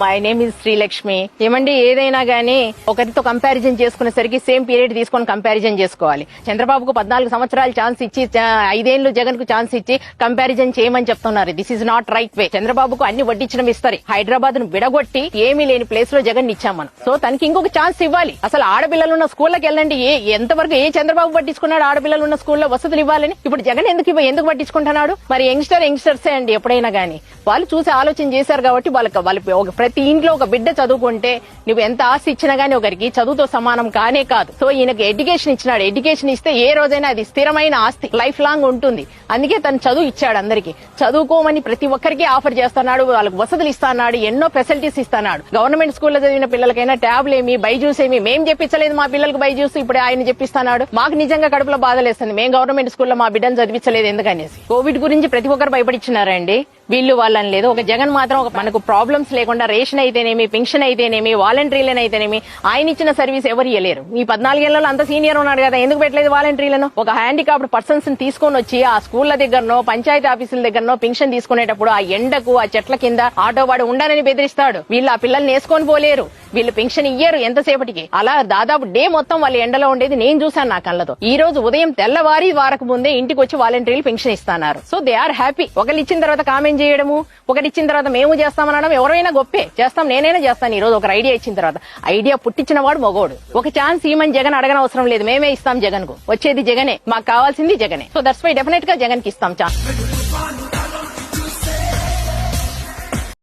My name is Srilakshmi ఏమండి ఏదైనా గానీ ఒకరితో కంపారిజన్ చేసుకునేసరికి సేమ్ పీరియడ్ తీసుకొని కంపారిజన్ చేసుకోవాలి. చంద్రబాబుకు పద్నాలుగు సంవత్సరాలు ఛాన్స్ ఇచ్చి ఐదేళ్ళు జగన్కు ఛాన్స్ ఇచ్చి కంపారిజన్ చేయమని చెప్తున్నారు. This is not right way చంద్రబాబుకు అన్ని వడ్డించడం ఇస్తారు. హైదరాబాద్ను విడగొట్టి ఏమీ లేని ప్లేస్లో జగన్ ఇచ్చాం మనం. సో తనకి ఇంకొక ఛాన్స్ ఇవ్వాలి. అసలు ఆడపిల్లలు ఉన్న స్కూళ్ళకి వెళ్ళండి. ఏ ఎంతవరకు ఏ చంద్రబాబు పట్టించుకున్నాడు ఆడపిల్లలు ఉన్న స్కూల్లో వసతులు ఇవ్వాలని? ఇప్పుడు జగన్ ఎందుకు ఎందుకు పట్టించుకుంటున్నాడు? మరి యంగ్స్టర్ యంగ్స్టర్సే అండి ఎప్పుడైనా గానీ. వాళ్ళు చూసి ఆలోచన చేశారు కాబట్టి వాళ్ళకి వాళ్ళకి ఒక ప్రతి ఇంట్లో ఒక బిడ్డ చదువుకుంటే నువ్వు ఎంత ఆస్తి ఇచ్చినా గానీ ఒకరికి చదువుతో సమానం కానే కాదు. సో ఈయనకి ఎడ్యుకేషన్ ఇచ్చినాడు. ఎడ్యుకేషన్ ఇస్తే ఏ రోజైనా అది స్థిరమైన ఆస్తి. లైఫ్ లాంగ్ ఉంటుంది. అందుకే తను చదువు ఇచ్చాడు అందరికి. చదువుకోమని ప్రతి ఒక్కరికి ఆఫర్ చేస్తున్నాడు వాళ్ళకి వసతులు ఇస్తాడు ఎన్నో ఫెసిలిటీస్ ఇస్తున్నాడు. గవర్నమెంట్ స్కూల్లో చదివిన పిల్లలకైనా ట్యాబ్లు ఏమి బైజూస్ ఏమి మేం చెప్పించలేదు మా పిల్లలకు బైజూస్ ఇప్పుడు ఆయన చెప్పిస్తున్నాడు. మాకు నిజంగా కడుపులో బాధలేస్తుంది. మేము గవర్నమెంట్ స్కూల్లో మా బిడ్డను చదివించలేదు ఎందుకనేసి. కోవిడ్ గురించి ప్రతి ఒక్కరు భయపడిచ్చినారండి. వీళ్ళు వాళ్ళని లేదు. ఒక జగన్ మాత్రం ఒక మనకు ప్రాబ్లమ్స్ లేకుండా రేషన్ అయితేనేమి పెన్షన్ అయితేనేమి వాలంటీర్లను అయితేనేమి ఆయన ఇచ్చిన సర్వీస్ ఎవరు ఇవ్వలేరు ఈ పద్నాలుగేళ్ళలో అంత సీనియర్ ఉన్నాడు కదా ఎందుకు పెట్టలేదు వాలంటీర్లను? ఒక హ్యాండికాప్డ్ పర్సన్స్ని తీసుకొని వచ్చి ఆ స్కూల్ స్కూళ్ళ దగ్గరనో పంచాయతీ ఆఫీసుల దగ్గరనో పెన్షన్ తీసుకునేటప్పుడు ఆ ఎండకు ఆ చెట్ల కింద ఆటో వాడు ఉండనని బెదిరిస్తాడు. వీళ్ళు ఆ పిల్లల్ని వేసుకొని పోలేరు. వీళ్ళు పెన్షన్ ఇయ్యరు ఎంతసేపటికి? అలా దాదాపు డే మొత్తం వాళ్ళు ఎండలో ఉండేది నేను చూశాను నా కళ్ళతో. ఈ రోజు ఉదయం తెల్లవారి వారకు ముందే ఇంటికి వచ్చి వాలంటీర్లు పెన్షన్ ఇస్తున్నారు. So they are happy. ఒకరు ఇచ్చిన తర్వాత కామెంట్ చేయడము ఒకటి ఇచ్చిన తర్వాత మేము చేస్తామనడం ఎవరైనా గొప్పే. చేస్తాం నేనైనా చేస్తాను. ఈ రోజు ఒక ఐడియా ఇచ్చిన తర్వాత. ఐడియా పుట్టించిన వాడు మగోడు. ఒక ఛాన్స్ ఈమని జగన్ అడగన అవసరం లేదు. మేమే ఇస్తాం జగన్కు వచ్చేది జగనే. మాకు కావాల్సింది జగనే. సో దట్స్ వై డెఫినెట్గా జగన్కి ఇస్తాం ఛాన్స్.